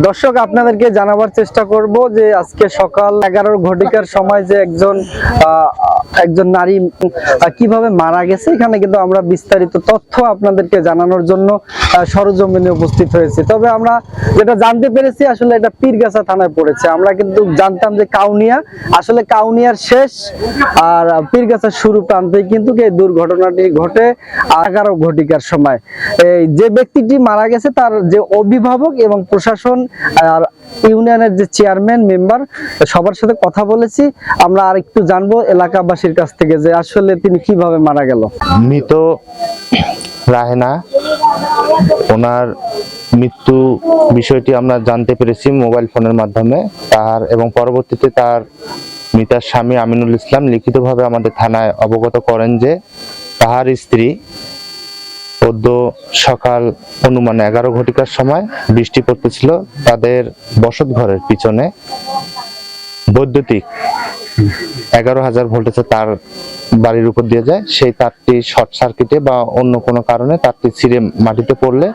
দর্শক আপনাদেরকে জানাবার চেষ্টা করব যে আজকে সকাল এগারোর ঘটিকার সময় যে একজন একজন নারী কীভাবে মারা গেছে, এখানে কিন্তু আমরা বিস্তারিত তথ্য আপনাদেরকে জানানোর জন্য সরজমিনে উপস্থিত হয়েছি। তবে আমরা যেটা জানতে পেরেছি, আসলে এটা পীরগাছা থানায় পড়েছে। আমরা কিন্তু জানতাম যে কাউনিয়া, আসলে কাউনিয়ার শেষ আর পীরগাছার শুরু প্রান্তে কিন্তু এই দুর্ঘটনাটি ঘটে এগারো ঘটিকার সময়। এই যে ব্যক্তিটি মারা গেছে, তার যে অভিভাবক এবং প্রশাসন আর ইউনিয়নের যে চেয়ারম্যান মেম্বার, সবার সাথে কথা বলেছি। আমরা আর একটু জানব এলাকাবাসীর কাছ থেকে যে আসলে তিনি কীভাবে মারা গেল? মৃত রাহেনা, ওনার মৃত্যু বিষয়টি আমরা জানতে পেরেছি মোবাইল ফোনের মাধ্যমে। তার এবং পরবর্তীতে তার মৃতার স্বামী আমিনুল ইসলাম লিখিতভাবে আমাদের থানায় অবগত করেন যে তাহার স্ত্রী পদ্য সকাল অনুমান এগারো ঘটিকার সময় বৃষ্টি পড়তেছিল তাদের বসত ঘরের পিছনে বৈদ্যুতিক এগারো হাজার ভোল্টেজের তার বাড়ির উপর দিয়ে যায়। সেই তারটি শর্ট সার্কিটে বা অন্য কোনো কারণে তারটি ছিঁড়ে মাটিতে পড়লে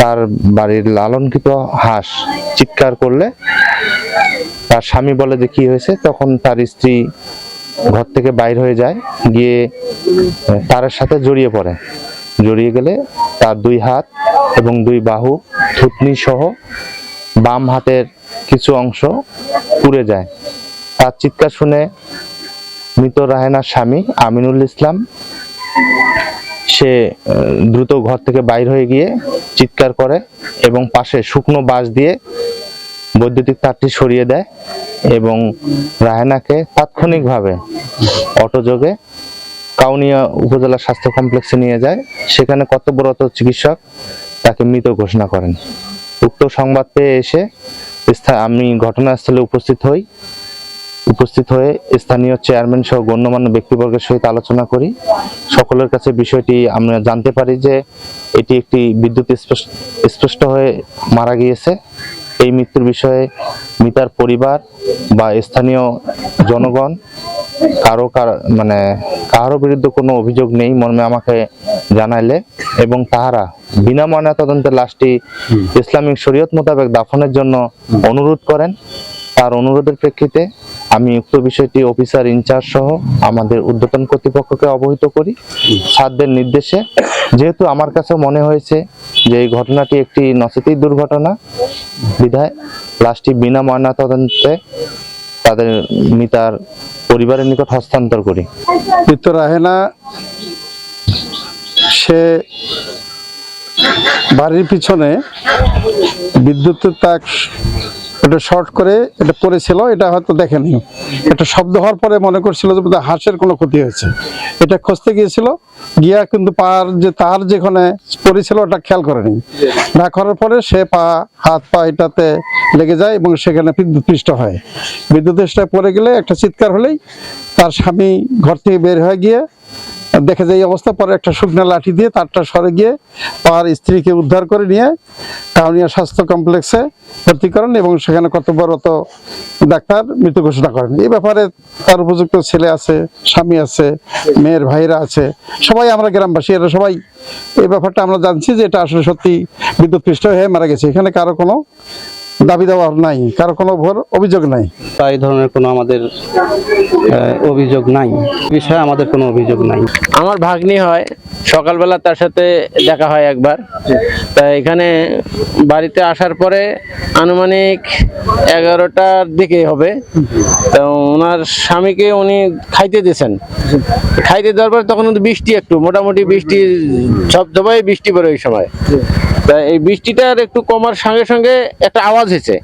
তার বাড়ির লালনকৃত হাঁস চিৎকার করলে তার স্বামী বলে যে, কি হয়েছে? তখন তার স্ত্রী ঘর থেকে বাইর হয়ে যায়, গিয়ে তারের সাথে জড়িয়ে পড়ে। জড়িয়ে গেলে তার দুই হাত এবং দুই বাহু, থুতনি সহ বাম হাতের কিছু অংশ পুড়ে যায়। তার চিৎকার শুনে মৃত রাহেনার স্বামী আমিনুল ইসলাম, সে দ্রুত ঘর থেকে বাইর হয়ে গিয়ে চিৎকার করে এবং পাশে শুকনো বাঁশ দিয়ে বৈদ্যুতিক তারটি সরিয়ে দেয় এবং রাহেনাকে তাৎক্ষণিকভাবে অটোযোগে কাউনিয়া উপজেলা স্বাস্থ্য কমপ্লেক্সে নিয়ে যায়। সেখানে কর্তব্যরত চিকিৎসক তাকে মৃত ঘোষণা করেন। উক্ত সংবাদ পেয়ে এসে আমি ঘটনাস্থলে উপস্থিত হই। উপস্থিত হয়ে স্থানীয় চেয়ারম্যান সহ গণ্যমান্য ব্যক্তিবর্গের সহিত আলোচনা করি। সকলের কাছে বিষয়টি আমরা জানতে পারি যে এটি একটি বিদ্যুৎ স্পষ্ট- হয়ে মারা গিয়েছে। এই মৃত্যুর বিষয়ে মিতার পরিবার বা স্থানীয় জনগণ কারও কার- মানে কারও বিরুদ্ধে কোনো অভিযোগ নেই মর্মে আমাকে জানাইলে এবং তাহারা বিনা ময়নাতদন্তে লাশটি ইসলামিক শরীয়ত মোতাবেক দাফনের জন্য অনুরোধ করেন। তার অনুরোধের প্রেক্ষিতে আমি উক্ত বিষয়টি অফিসার ইনচার্জ সহ আমাদের উদ্যতন কর্তৃপক্ষকে অবহিত করি। সাধ্যের নির্দেশে। যেহেতু আমার কাছে মনে হয়েছে যে এই ঘটনাটি একটি নচেতি দুর্ঘটনা, বিধায় লাশটি বিনা ময়নাতদন্তে তাদের মিতার পরিবারের নিকট হস্তান্তর করি। মৃত্যু রাহেনা সে বাড়ির পিছনে বিদ্যুতের তাক এটা শর্ট করে এটা পড়েছিল, এটা হয়তো দেখেনি। এটা শব্দ হওয়ার পরে মনে করছিল যে বোধহয় হাঁসের কোনো ক্ষতি হয়েছে। এটা খুঁজতে গিয়েছিল, গিয়া কিন্তু পার যে তার যেখানে পড়েছিল ওটা খেয়াল করেনি। না করার পরে সে পা, হাত, পা এটাতে লেগে যায় এবং সেখানে বিদ্যুৎ পৃষ্ঠ হয়। বিদ্যুৎ পৃষ্ঠে পড়ে গেলে একটা চিৎকার হলেই তার স্বামী ঘর থেকে বের হয়ে গিয়ে দেখে যায় এই অবস্থা, পরে একটা শুকনো লাঠি দিয়ে তারটা সরে গিয়ে তার স্ত্রীকে উদ্ধার করে নিয়ে কাউনিয়া স্বাস্থ্য কমপ্লেক্সে ভর্তি করেন এবং সেখানে কর্তব্যরত ডাক্তার মৃত ঘোষণা করেন। এই ব্যাপারে তার উপযুক্ত ছেলে আছে, স্বামী আছে, মেয়ের ভাইরা আছে, সবাই আমরা গ্রামবাসী, এরা সবাই এই ব্যাপারটা আমরা জানছি যে এটা আসলে সত্যি বিদ্যুৎ পৃষ্ঠ হয়ে মারা গেছে। এখানে কারও কোনো দাবি দেওয়া নাই কারও কোনো ভোর অভিযোগ নাই। তা এই ধরনের কোনো আমাদের অভিযোগ নাই। বিষয়ে আমাদের কোনো অভিযোগ নাই। আমার ভাগ্নি হয় সকালবেলা তার সাথে দেখা হয় একবার। তা এখানে বাড়িতে আসার পরে আনুমানিক এগারোটার দিকে হবে। তো ওনার স্বামীকে উনি খাইতে দিয়েছেন। খাইতে দেওয়ার পরে তখন বৃষ্টি একটু, মোটামুটি বৃষ্টি, সব সবাই বৃষ্টি পড়ে ওই সময়। তা এই বৃষ্টিটার একটু কমার সঙ্গে সঙ্গে একটা আওয়াজ হয়েছে।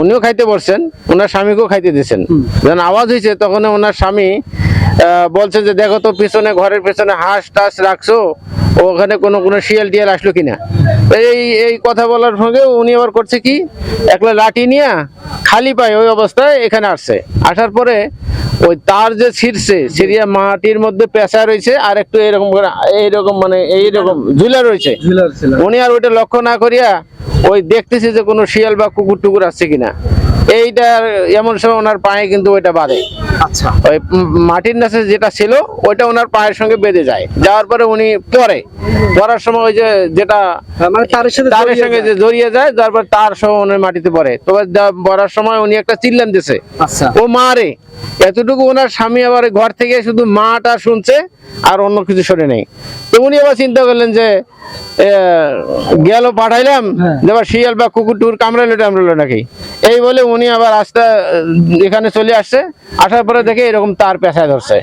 উনিও খাইতে বসছেন, ওনার স্বামীকেও খাইতে দিয়েছেন। যখন আওয়াজ হয়েছে, তখন ওনার স্বামী বলছে যে, দেখো তো, পিছনে, ঘরের পিছনে হাঁস টাস রাখছো। ওখানে কোনো কোনো শিয়াল টিয়াল আসলো কিনা? এই এই কথা বলার সঙ্গে উনি আবার করছে কি? একলা লাঠি নিয়ে খালি পায় ওই অবস্থায় এখানে আসছে। আসার পরে ওই তার যে ছিঁড়ছে ছিঁড়িয়া মাটির মধ্যে পেঁচা রয়েছে আর একটু এরকম করে এইরকম মানে এইরকম ঝুলা রয়েছে। উনি আর ওইটা লক্ষ্য না করিয়া ওই দেখতেছে যে কোনো শিয়াল বা কুকুর টুকুর আসছে কিনা। এইটার এমন সময় ওনার পায়ে কিন্তু ওইটা বাঁধে। আচ্ছা। ওই মাটির নিচে যেটা ছিল ওইটা ওনার পায়ের সঙ্গে বেঁধে যায়। যাওয়ার পরে উনি পরে। পড়ার সময় ওই যে যেটা মানে সাথে তারের সঙ্গে যে জড়িয়ে যায় তারপর তার সহ ওনার মাটিতে পড়ে। তবে পড়ার সময় উনি একটা চিল্লান দিছে। আচ্ছা। ও মারে। এতটুকু ওনার স্বামী আবার ঘর থেকে শুধু মাটা শুনছে আর অন্য কিছু শোনে নেই। তো উনি আবার চিন্তা করলেন যে গেল পাঠাইলাম। হ্যাঁ। যে শিয়াল বা কুকুর টুকুর কামড়ালো টামড়ালো নাকি? এই বলে উনি আবার আস্তে এখানে চলে আসছে। আসার পরে দেখে এরকম তার পেঁচায় ধরছে।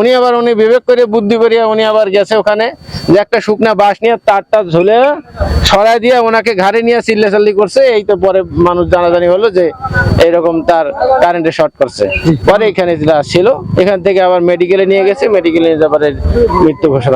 উনি আবার, উনি বিবেক করে, বুদ্ধি করিয়া উনি আবার গেছে ওখানে। যে একটা শুকনা বাঁশ নিয়ে তারটা ঝুলে সরাই দিয়ে ওনাকে ঘাড়ে নিয়ে চিল্লা চাল্লি করছে। এই তো পরে মানুষ জানাজানি হলো যে এইরকম তার কারেন্টে শর্ট করছে। পরে এখানে ছিল, এখান থেকে আবার মেডিকেলে নিয়ে গেছে। মেডিকেলে নিয়ে যাবার মৃত্যু ঘোষণা